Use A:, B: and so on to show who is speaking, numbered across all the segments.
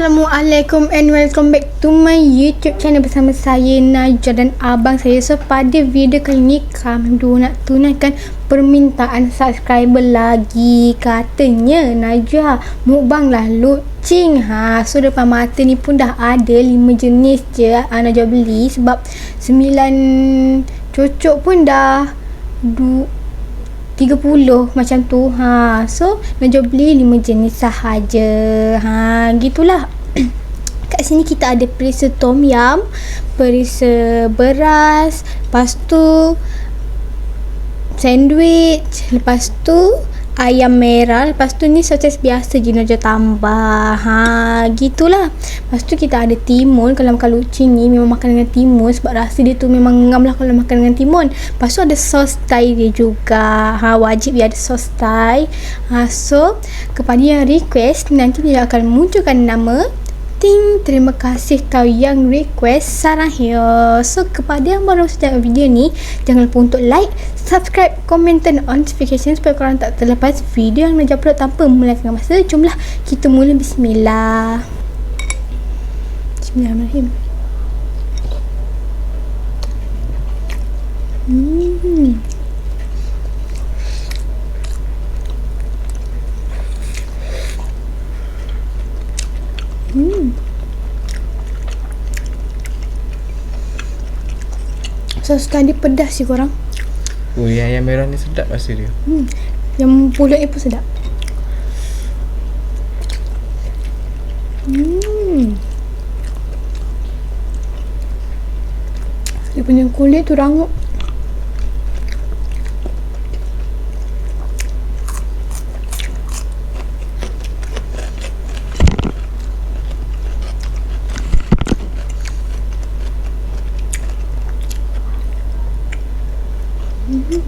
A: Assalamualaikum and welcome back to my YouTube channel bersama saya Najah dan abang saya. So pada video kali ni kami dua nak tunaikan permintaan subscriber lagi. Katanya Najah mukbang lah lucing ha. So depan mata ni pun dah ada lima jenis je ha, Najah beli sebab sembilan cocok pun dah du, 30 macam tu ha so Najwa beli 5 jenis sahaja ha gitulah kat sini kita ada perisa tom yum perisa beras lepas tu sandwich lepas tu ayam merah lepas tu ni sosis biasa je Najwa tambah. Ha gitulah. Lepas tu kita ada timun. Kalau makan lucing ni memang makan dengan timun sebab rasa dia tu memang ngam lah kalau makan dengan timun. Lepas tu ada sos thai dia juga. Ha wajib dia ada sos thai. Ha so kepada yang request nanti dia akan munculkan nama Ting, terima kasih kau yang request Sarah here. So, kepada yang baru saja video ni, jangan lupa untuk like, subscribe, komen dan notification supaya korang tak terlepas video yang Najah upload tanpa memulakan masa. Jomlah kita mula bismillah. Bismillahirrahmanirrahim. Hmm. Hmm. Sos tadi pedas sih korang.
B: Oh, yang ayam merah ni sedap rasa dia.
A: Hmm. Yang pulut ni pun sedap. Hmm. Dia punya kulit tu rangup. Hmm.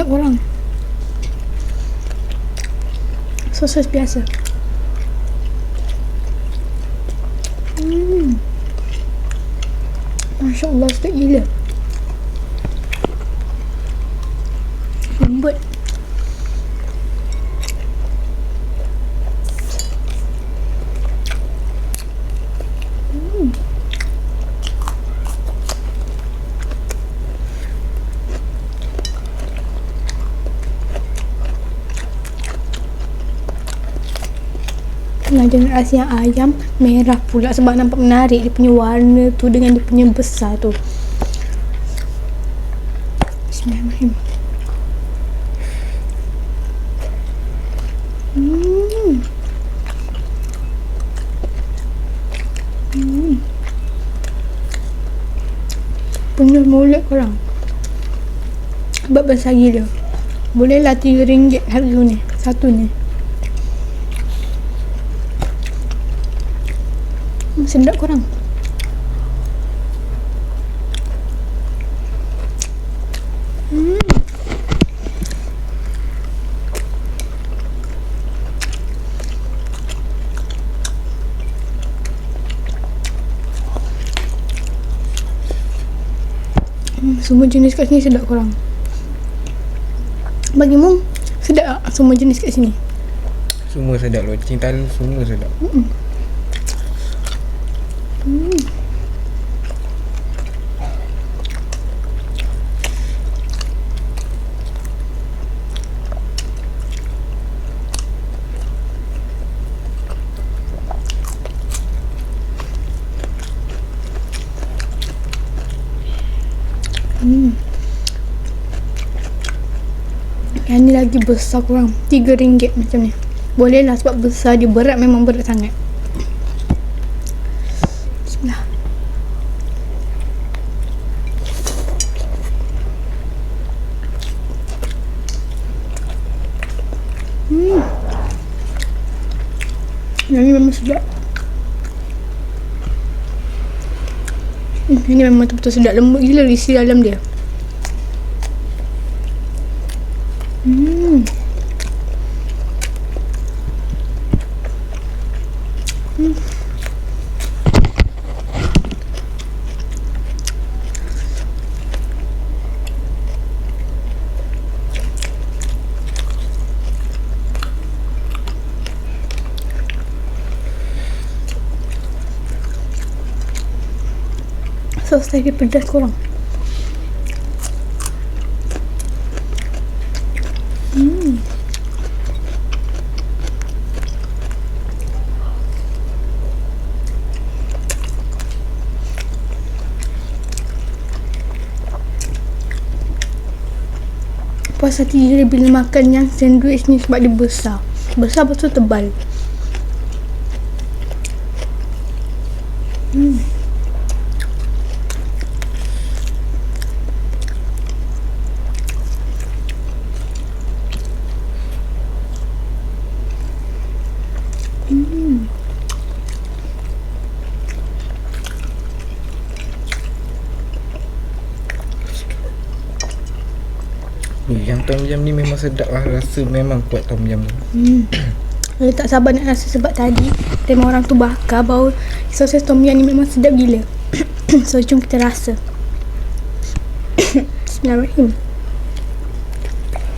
A: Sedap orang. Sosis biasa. Hmm. Masya Allah sedap gila. Lembut. Nak rasa yang ayam merah pula sebab nampak menarik dia punya warna tu dengan dia punya besar tu. Bismillahirrahmanirrahim. Hmm. Hmm. Penuh mulut korang. Sebab besar gila. Bolehlah RM3 harga ni. Satu ni. Sedap korang. Hmm. Semua jenis kat sini sedap korang. Bagimu sedap tak semua jenis kat sini?
B: Semua sedap loceng talu semua sedap.
A: Hmm. Hmm. Yang ni lagi besar kurang Tiga ringgit macam ni Boleh lah sebab besar dia berat memang berat sangat Bismillah Hmm. Yang ni memang sedap. Hmm, ini memang betul-betul sedap. Lembut gila isi dalam dia. Hmm. Hmm. Sos tadi pedas korang. Hmm. Puas hati dia bila makan yang sandwich ni sebab dia besar. Besar betul tebal. Hmm. Hmm.
B: Yang tom yum ni memang sedap lah. Rasa memang kuat tom yum tu.
A: Hmm. Saya tak sabar nak rasa sebab tadi Tema orang tu bakar bau Sosis tom yum ni memang sedap gila So jom kita rasa Bismillahirrahmanirrahim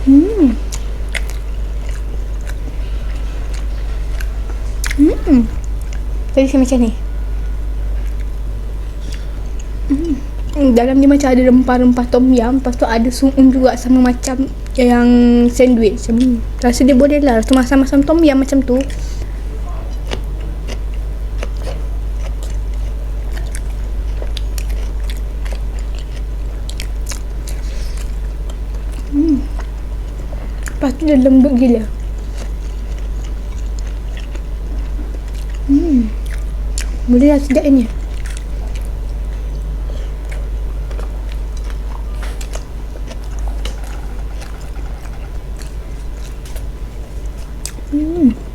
A: Hmm Hmm Tadi saya macam ni Hmm dalam dia macam ada rempah-rempah tom yum Lepas tu ada suun juga sama macam yang sandwich macam ni. Rasa dia boleh lah Rasa masam-masam tom yum macam tu Hmm. Lepas tu dia lembut gila Hmm Boleh lah sedapnya Hmm. Hmm.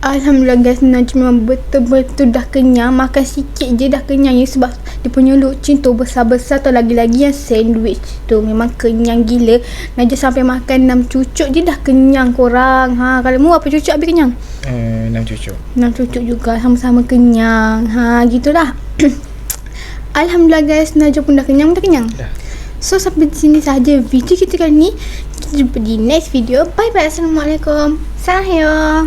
A: Alhamdulillah guys Najib memang betul-betul dah kenyang. Makan sikit je dah kenyang ya Sebab dia punya lucin tu besar-besar tu Lagi-lagi yang sandwich tu. Memang kenyang gila. Najib sampai makan 6 cucuk je dah kenyang korang. Ha, Kalau mu apa cucuk habis kenyang?
B: Eh, enam cucuk.
A: 6 cucuk juga sama-sama kenyang. Ha gitulah. Alhamdulillah guys Najib pun dah kenyang dah kenyang.
B: Dah.
A: So sampai di sini saja video kita kali ni. Kita jumpa di next video. Bye bye Assalamualaikum. Sahyo